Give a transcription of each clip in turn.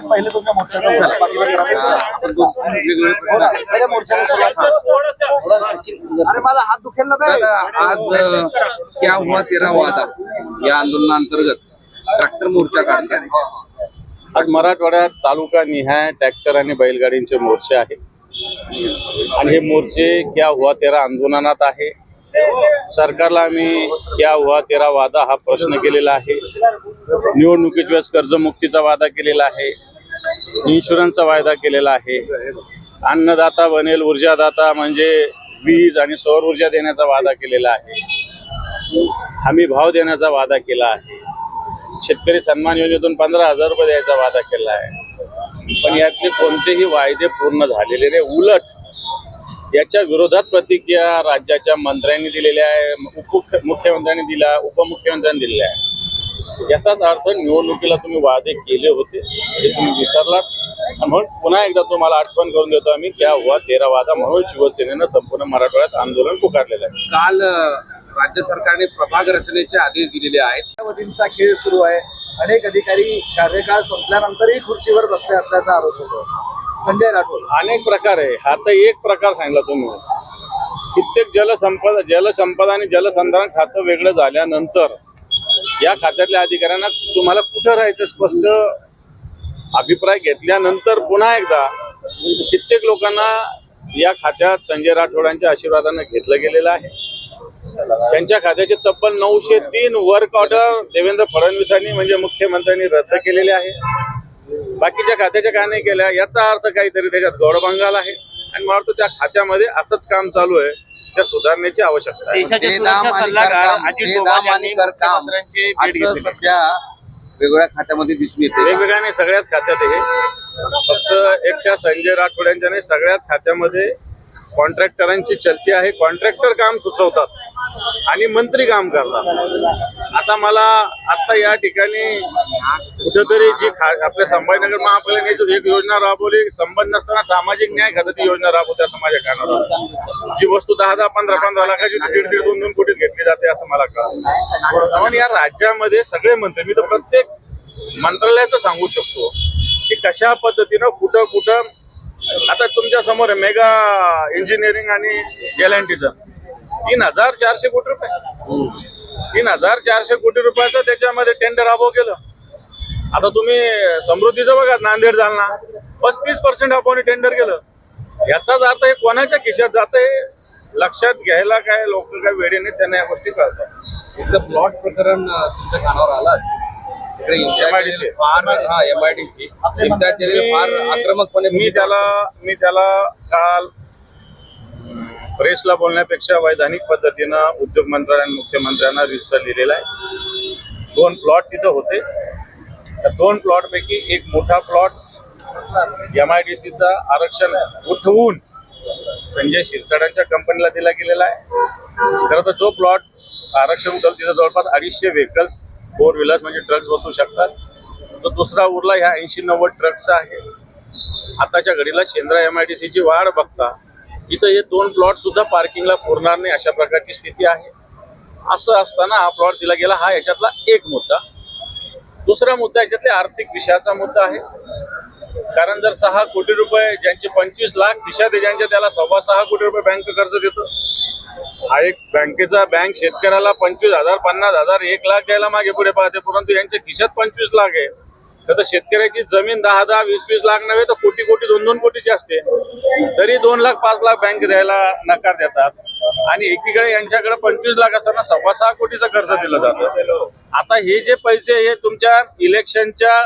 पहिले तुमच्या हो मोर्चाला. अरे हात दुखेल ना आज अं, क्या हुआ तेरा वादा या आंदोलनाअंतर्गत ट्रॅक्टर मोर्चा काढतात आज मराठवाड्यात तालुका निहाय ट्रॅक्टर आणि बैलगाडींचे मोर्चे आहेत. आणि हे मोर्चे क्या हुआ तेरा आंदोलनात आहे. सरकारला आम्ही या व्हा तेरा वादा हा प्रश्न केलेला आहे. निवडणुकीच्या वेळेस कर्जमुक्तीचा वादा केलेला आहे. इन्शुरन्सचा वायदा केलेला आहे. अन्नदाता बनेल ऊर्जादाता म्हणजे वीज आणि सौर ऊर्जा देण्याचा वादा केलेला आहे. हमी भाव देण्याचा वादा केला आहे. शेतकरी सन्मान योजनेतून पंधरा हजार रुपये द्यायचा वादा केला आहे. पण यातले कोणतेही वायदे पूर्ण झालेले नाही. उलट याच्या विरोधात प्रतिक्रिया राज्याच्या मंत्र्यांनी दिलेल्या आहे उप मुख्यमंत्र्यांनी दिला उपमुख्यमंत्र्यांनी दिलेल्या आहे. याचाच अर्थ निवडणुकीला तुम्ही वादे केले होते ते तुम्ही विसरलात. आणि म्हणून पुन्हा एकदा तुम्हाला आठवण करून देतो आम्ही क्या हुआ तेरा वादा म्हणून शिवसेनेनं संपूर्ण मराठवाड्यात आंदोलन पुकारलेलं आहे. काल राज्य सरकारने प्रभाग रचनेचे आदेश दिलेले आहेत. राष्ट्रवादींचा खेळ सुरू आहे. अनेक अधिकारी कार्यकाळ संपल्यानंतरही खुर्चीवर बसले असल्याचा आरोप होतो. संजय राठोड. अनेक प्रकार आहे. हा तर एक प्रकार सांगितला तुम्ही. कित्येक जलसंपदा जलसंपदा आणि जलसंधारण खातं वेगळं झाल्यानंतर या खात्यातल्या अधिकाऱ्यांना तुम्हाला कुठं राहायचं स्पष्ट अभिप्राय घेतल्यानंतर पुन्हा एकदा कित्येक लोकांना या खात्यात संजय राठोडांच्या आशीर्वादानं घेतलं गेलेलं आहे. त्यांच्या खात्याचे तब्बल नऊशे तीन वर्क ऑर्डर देवेंद्र फडणवीसांनी म्हणजे मुख्यमंत्र्यांनी रद्द केलेले आहे. बाकीच्या खात्याच्या का नाही केल्या याचा अर्थ काहीतरी त्याच्यात गौरभंगाल आहे. आणि मला वाटतं त्या खात्यामध्ये असंच काम चालू आहे त्या सुधारण्याची आवश्यकता आहे. सध्या वेगवेगळ्या खात्यामध्ये दिसून येते. वेगवेगळ्या नाही सगळ्याच खात्यात आहे फक्त एकट्या संजय राठोड्यांच्या नाही सगळ्याच खात्यामध्ये कॉन्ट्रॅक्टरांची चलती आहे. कॉन्ट्रॅक्टर काम सुचवतात आणि मंत्री काम करतात. आता मला आता या ठिकाणी कुठेतरी जी खा आपल्या संभाजीनगर महापालिकेने जो एक योजना राबवली संबंध नसताना सामाजिक न्याय खात्याची योजना राबवते असं माझ्या कानावर जी वस्तू दहा दहा पंधरा पंधरा लाखाची दीड दीड दोन दोन कोटीत घेतली जाते असं मला कळलं पण या राज्यामध्ये सगळे मंत्री मी तर प्रत्येक मंत्रालयाचं सांगू शकतो की कशा पद्धतीनं कुठं कुठं आता तुमच्यासमोर आहे मेगा इंजिनिअरिंग आणि गॅलंटीचं तीन हजार चारशे कोटी रुपये. तीन हजार चारशे कोटी रुपयाचं त्याच्यामध्ये टेंडर अभाव केलं. आता तुम्ही समृद्धीचं बघा नांदेड जालना पस्तीस पर्सेंट आपण टेंडर केलं. याचाच अर्थ हे कोणाच्या खिशात जात लक्षात घ्यायला काय लोक काय वेळेने त्यांना या गोष्टी कळतात. इथलं प्लॉट प्रकरण तुमच्या कानावर आलं असेल. तिकडे MIDC. फार हा एमआयडीसी फार आक्रमकपणे मी त्याला मी त्याला काल प्रेसला बोलण्यापेक्षा वैधानिक पद्धतीनं उद्योग मंत्र्यांना मुख्यमंत्र्यांना रिसर लिहिलेला आहे. दोन प्लॉट तिथं होते. त्या दोन प्लॉट पैकी एक मोठा प्लॉट एम आय डी सीचा आरक्षण उठवून संजय शिरसाडांच्या कंपनीला दिला गेलेला आहे. खरं तर जो प्लॉट आरक्षण उठवलं तिथं जवळपास अडीचशे व्हेकल्स फोर व्हीलर्स म्हणजे ट्रक्स बसू शकतात. तो दुसरा उरला ह्या ऐंशी नव्वद ट्रकचा आहे. आताच्या घडीला शेंद्रा एम आय डी सीची वाढ बघता इथं हे दोन प्लॉट सुद्धा पार्किंगला पुरणार नाही अशा प्रकारची स्थिती आहे. असं असताना हा प्लॉट दिला गेला हा याच्यातला एक मुद्दा. दुसरा मुद्दा याच्यातले आर्थिक विषयाचा मुद्दा आहे. कारण जर सहा कोटी रुपये ज्यांचे पंचवीस लाख खिशात दे ज्यांच्या त्याला सव्वा सहा कोटी रुपये बँक कर्ज देतं हा एक बँकेचा बँक शेतकऱ्याला पंचवीस हजार पन्नास हजार एक लाख द्यायला मागे पुढे पाहते परंतु यांच्या खिशात पंचवीस लाख आहे. तर शेतकऱ्याची जमीन दहा दहा वीस वीस लाख नव्हे तर कोटी कोटी दोन दोन कोटीची असते. तरी दोन लाख पाच लाख बँक द्यायला नकार देतात. आणि एकीकडे यांच्याकडे पंचवीस लाख असताना सव्वा सहा कोटीचं कर्ज दिलं जातं. आता हे जे पैसे हे तुमच्या इलेक्शनच्या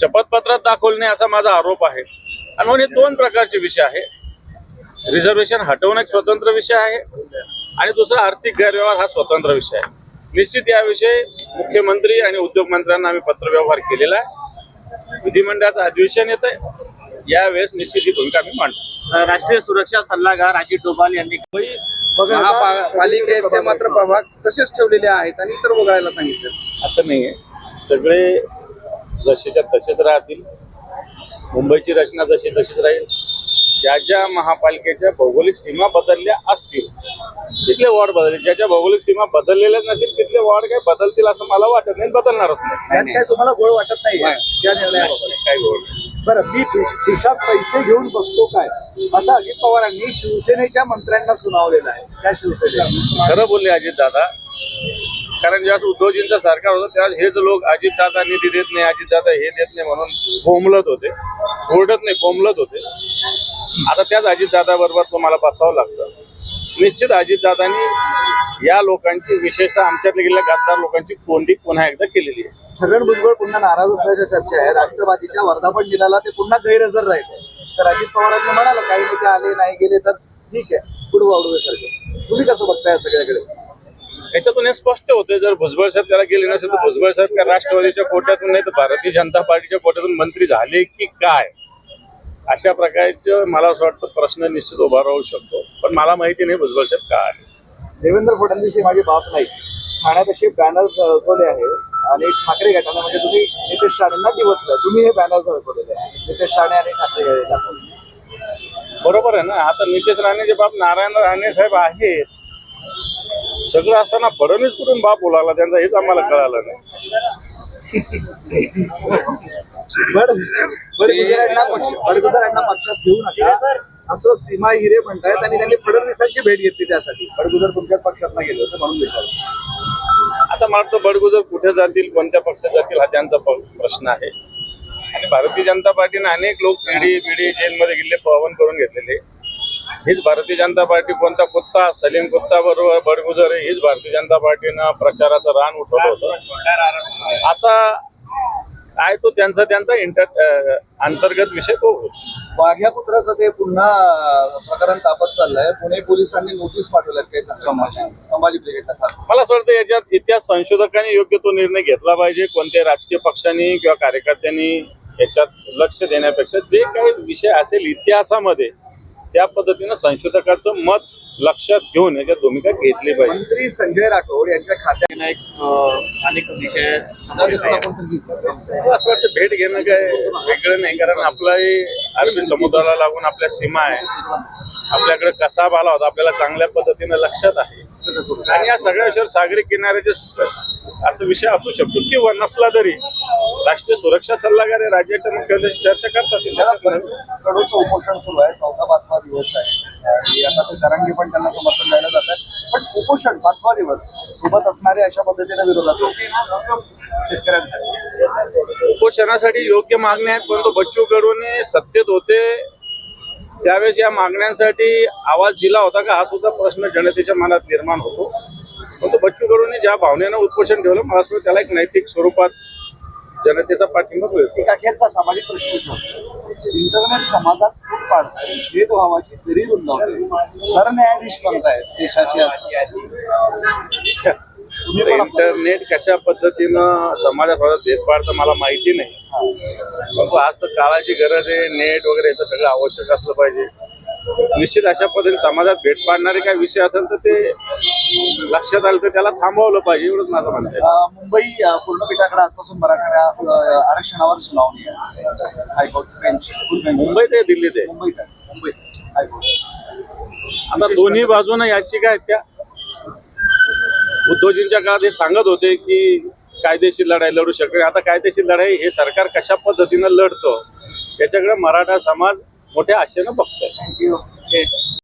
शपथपत्रात दाखवले असा माझा आरोप आहे. आणि म्हणून हे दोन प्रकारचे विषय आहे. रिझर्वेशन हटवणं एक स्वतंत्र विषय आहे. आणि दुसरा आर्थिक गैरव्यवहार हा स्वतंत्र विषय आहे. निश्चित याविषयी मुख्यमंत्री आणि उद्योग मंत्र्यांना आम्ही पत्रव्यवहार केलेला आहे. विधिमंडळाचं अधिवेशन येत आहे. यावेळेस निश्चित ही भूमिका आम्ही मांडतो राष्ट्रीय सुरक्षा सल्लागार अजित डोभाल यांनी महापालिकेचे मात्र प्रभाग तसेच ठेवलेले आहेत आणि इतर वगळायला सांगितलं. असं नाही आहे. सगळे जसेच्या तसेच राहतील. मुंबईची रचना जशी तशीच राहील. ज्या ज्या महापालिकेच्या भौगोलिक सीमा बदलल्या असतील तिथले वॉर्ड बदलले ज्याच्या भौगोलिक सीमा बदललेल्याच नसतील तिथले वॉर्ड काय बदलतील असं मला वाटत नाही बदलणारच नाही. काय तुम्हाला गोळ वाटत नाही. या गोष्ट नाही. बरं मी खिशात पैसे घेऊन बसतो काय? असं अजित पवारांनी शिवसेनेच्या मंत्र्यांना सुनावलेलं आहे त्या शिवसेनेला. खरं बोलले अजितदादा कारण ज्यावेळेस उद्धवजींचं सरकार होतं त्यावेळेस हेच लोक अजितदादा निधी देत नाही अजितदादा हे देत नाही म्हणून बोंबलत होते. ओरडत नाही बोंबलत होते. आता त्याच अजितदादा बरोबर तुम्हाला बसावं लागतं. निश्चित अजितदादांनी या लोकांची विशेषतः आमच्यातल्या गेलेल्या गद्दार लोकांची कोंडी पुन्हा एकदा केलेली आहे. छगन भुजबळ पुन्हा नाराज असल्याच्या चर्चा आहे. राष्ट्रवादीच्या वर्धापन दिनाला ते पुन्हा गैरहजर राहिले. तर अजित पवारांनी म्हणालं काही नेते आले नाही गेले तर ठीक आहे. कुडवावडवेसारखे तुम्ही कसं बघताय सगळ्याकडे? याच्यातून हे स्पष्ट होते जर भुजबळ साहेब त्याला गेले नसेल तर भुजबळ साहेब का राष्ट्रवादीच्या कोट्यातून नाही तर भारतीय जनता पार्टीच्या कोट्यातून मंत्री झाले की काय? अशा प्रकारचं मला असं वाटतं प्रश्न निश्चित उभा राहू शकतो. पण मला माहिती नाही भुजबळ साहेब काय आहे देवेंद्र फडणवीस हे माझे बाप नाही. ठाण्यापेक्षा बॅनर झळकवले आहे आणि ठाकरे गटाने म्हणजे तुम्ही नितेश राणेंना दिवसलं तुम्ही हे बॅनर झळकवलेले आहे. नितेश राणे आणि ठाकरे बरोबर आहे ना? आता नितेश राणेचे बाप नारायण राणे साहेब आहेत सगळं असताना फडणवीस कुठून बाप बोलावला त्यांचा हेच आम्हाला कळालं नाही. बडगुजरांना पक्ष बडगुजरांना पक्षात घेऊ नका. असं सीमा हिरे म्हणतायत आणि त्यांनी फडणवीसांची भेट घेतली त्यासाठी. बडगुजर तुमच्याच पक्षात नाही गेले होते म्हणून विचारलं. आता मला वाटतं बडगुजर कुठे जातील कोणत्या पक्षात जातील हा त्यांचा प्रश्न आहे. आणि भारतीय जनता पार्टीने अनेक लोक पिढी पिढी जेलमध्ये गेले पवन करून घेतलेले. हीच भारतीय जनता पार्टी कोणता कुत्ता सलीम कुत्ता बरोबर बडगुजर आहे, हीच भारतीय जनता पार्टीनं प्रचाराचं रान उठवलं होतं. आता काय तो त्यांचा त्यांचा इंटर अंतर्गत विषय तो. वाघ्या पुत्राचं ते पुन्हा प्रकरण तापत चाललंय. पुणे पोलिसांनी नोटीस पाठवल्यात काही संभाजी. ब्रिगेडला खास मला असं वाटतं याच्यात इतिहास संशोधकांनी योग्य तो निर्णय घेतला पाहिजे. कोणत्या राजकीय पक्षांनी किंवा कार्यकर्त्यांनी याच्यात लक्ष देण्यापेक्षा जे काही विषय असेल इतिहासामध्ये त्या पद्धतीनं संशोधकाचं मत लक्षात घेऊन याच्यात भूमिका घेतली पाहिजे. मंत्री संजय राठोड यांच्या खात्यात एक अनेक विषय असं वाटतं भेट घेणं काय वेगळं नाही कारण आपलाही अरबी समुद्राला लागून आपल्या सीमा आहे. आपल्याकडे कसा आला होता आपल्याला चांगल्या पद्धतीनं लक्षात आहे. आणि या सगळ्या विषयावर सागरी किनाऱ्याचे असं विषय असू शकतो किंवा नसला तरी राष्ट्रीय सुरक्षा सल्लागार हे राज्याच्या मुख्यमंत्र्यांशी चर्चा करतात. उपोषण सुरू आहे चौथा पाचवा दिवस आहे. आणि आता ते तरंगी पण त्यांना समर्थन द्यायला जात आहे पण उपोषण पाचवा दिवस सोबत असणारे अशा पद्धतीने विरोधात. शेतकऱ्यांसाठी. उपोषणासाठी योग्य मागण्या आहेत परंतु बच्चू कडूने सत्तेत होते. त्यावेळेस या मागण्यांसाठी आवाज दिला होता का हा सुद्धा प्रश्न जनतेच्या मनात निर्माण होतो. परंतु बच्चू कडूने ज्या भावनेनं उपोषण ठेवलं मला त्याला एक नैतिक स्वरूपात जनतेचा पाठिंबा मिळतो. सामाजिक प्रश्न इंटरनेट समाजात फूट पाडताय भेदभावाची दरी रुंदावते सरन्यायाधीश बनतायत देशाचे असं. इंटरनेट कशा पद्धतीनं समाजासोबत भेद पाडतं मला माहिती नाही. परंतु आज तर काळाची गरज आहे नेट वगैरे याचं सगळं आवश्यक असलं पाहिजे. निश्चित अशा पद्धतीने समाजात भेट पाडणारे काही विषय असेल तर ते लक्षात आलं तर त्याला थांबवलं पाहिजे एवढंच माझं म्हणणं आहे. अं, मुंबई अं, पूर्णपीठाकडे आजपासून मराठा अं, आरक्षणावर सुनावणी आहे. हायकोर्ट बेंच फुल बेंच मुंबईत आहे दिल्लीत आहे. मुंबईत आहे मुंबईत हायकोर्ट. आता दोन्ही बाजूनं याचिका आहेत त्या. उद्धवजींच्या काळात हे सांगत होते की कायदेशीर लढाई लढू शकते. आता कायदेशीर लढाई हे सरकार कशा पद्धतीनं लढतं याच्याकडे मराठा समाज मोठ्या आशेनं बघतोय. थँक्यू